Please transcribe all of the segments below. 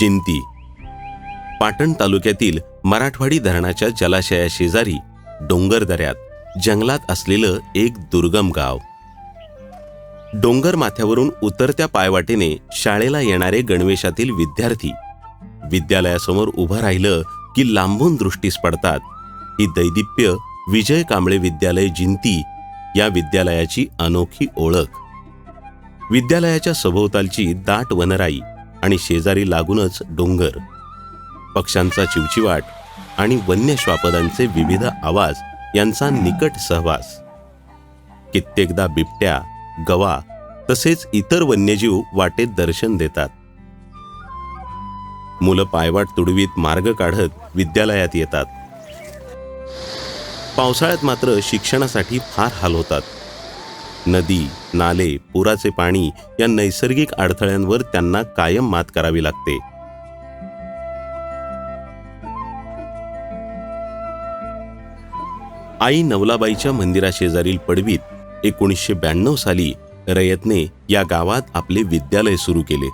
जिंती. पाटण तालुक्यातील मराठवाडी धरणाच्या जलाशयाशेजारी डोंगर दऱ्यात जंगलात असलेलं एक दुर्गम गाव. डोंगर माथ्यावरून उतरत्या पायवाटेने शाळेला येणारे गणवेशातील विद्यार्थी विद्यालयासमोर उभं राहिलं की लांबून दृष्टीस पडतात. ही दैदिप्य विजय कांबळे विद्यालय जिंती या विद्यालयाची अनोखी ओळख. विद्यालयाच्या सभोवतालची दाट वनराई आणि शेजारी लागूनच डोंगर पक्ष्यांचा चिवचिवाट आणि वन्य श्वापदांचे विविध आवाज यांचा निकट सहवास. कित्येकदा बिबट्या गवा तसेच इतर वन्यजीव वाटेत दर्शन देतात. मुलं पायवाट तुडवीत मार्ग काढत विद्यालयात येतात. पावसाळ्यात मात्र शिक्षणासाठी फार हाल होतात. नदी नाले पुराचे पाणी या नैसर्गिक अडथळ्यांवर त्यांना कायम मात करावी लागते. आई नवलाबाईच्या मंदिराशेजारील पडवीत एकोणीसशे ब्याण्णव साली रयतने या गावात आपले विद्यालय सुरू केले.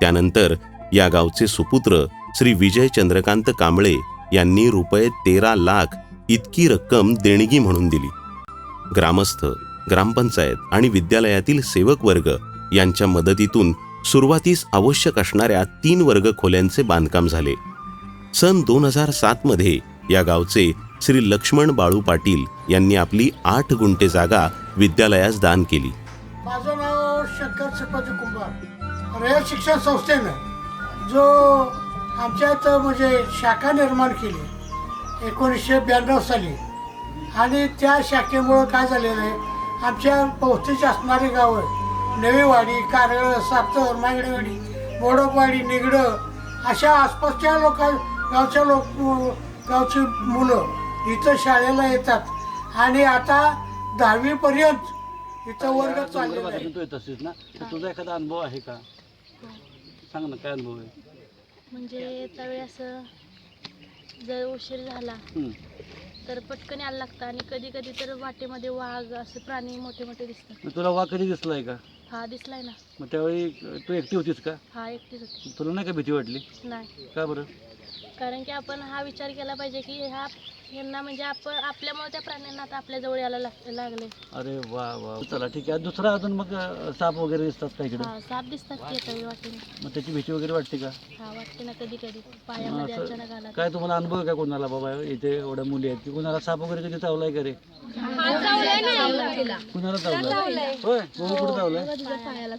त्यानंतर या गावचे सुपुत्र श्री विजय चंद्रकांत कांबळे यांनी रुपये तेरा लाख इतकी रक्कम देणगी म्हणून दिली. ग्रामस्थ ग्रामपंचायत आणि विद्यालयातील सेवक वर्ग यांच्या मदतीतून सुरुवातीस आवश्यक असणाऱ्या तीन वर्ग खोल्यांचे बांधकाम झाले. सन दोन हजार सातमध्ये या गावचे श्री लक्ष्मण बाळू पाटील यांनी आपली आठ गुंठे जागा विद्यालयास दान केली. माझं नाव शंकर श्रीपती कुंभार. रयत शिक्षण संस्थेनं जो आमच्या इथं म्हणजे शाखा निर्माण केली एकोणीसशे ब्याण्णव साली. आणि त्या शाखेमुळं काय झालेलं आहे? आमच्या पौस्तीची असणारी गावं. नवीवाडी कारळ साप्तर मांगडेवाडी मोडकवाडी निगडं अशा आसपासच्या लोका गावच्या लोक गावची मुलं इथं शाळेला येतात. आणि आता दहावीपर्यंत इथं वर्ग चाललेला आहे. तू येत असतेस ना तर तुझा एखादा अनुभव आहे का? सांग ना काय अनुभव आहे? म्हणजे त्यावेळी असं जर उशीर झाला. तर पटकन यायला लागतं आणि कधी कधी तर वाटेमध्ये वाघ असे प्राणी मोठे मोठे दिसतात. मग तुला वा कधी दिसलाय का? हा दिसलाय ना. मग त्यावेळी तू एकटी होतीस का? हा एकटीच होती. तुला नाही का भीती वाटली? नाही. का बरं? कारण की आपण हा विचार केला पाहिजे की ह्या यांना म्हणजे आपण आपल्यामुळे त्या प्राण्यांना आता आपल्या जवळ यायला लाग लागले. अरे वा वा. चला ठीक आहे. दुसरा अजून मग अं, साप वगैरे दिसतात का इकडे? हा साप दिसतात की येतात वाटेने. मग त्याची भीती वगैरे वाटते का? हा वाटते ना कधी कधी पायामध्ये असं अचानक आला. काय तुम्हाला अनुभव आहे का कोणाला बाबा? इथे एवढ्या मुली आहेत की कोणाला साप वगैरे कधी चावलाय का रे? कुणाला चावलाय? होय कोणी कुठे चावलाय? पायाला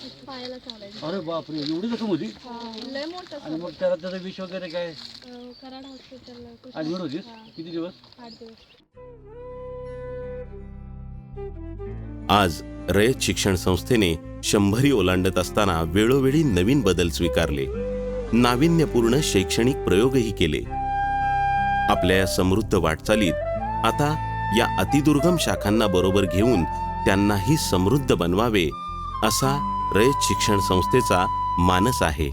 अरे बापरे एवढी जखम होती? लय मोठं आणि मग त्याला त्याचं विष वगैरे काय? कराड हॉस्पिटलला ॲडमिट होतीस? किती दिवस? आठ दिवस. आज रयत शिक्षण संस्थेने शंभरी ओलांडत असताना वेळोवेळी नवीन बदल स्वीकारले. नाविन्यपूर्ण शैक्षणिक प्रयोगही केले. आपल्या या समृद्ध वाटचालीत आता या अतिदुर्गम शाखांना बरोबर घेऊन त्यांनाही समृद्ध बनवावे असा रयत शिक्षण संस्थेचा मानस आहे.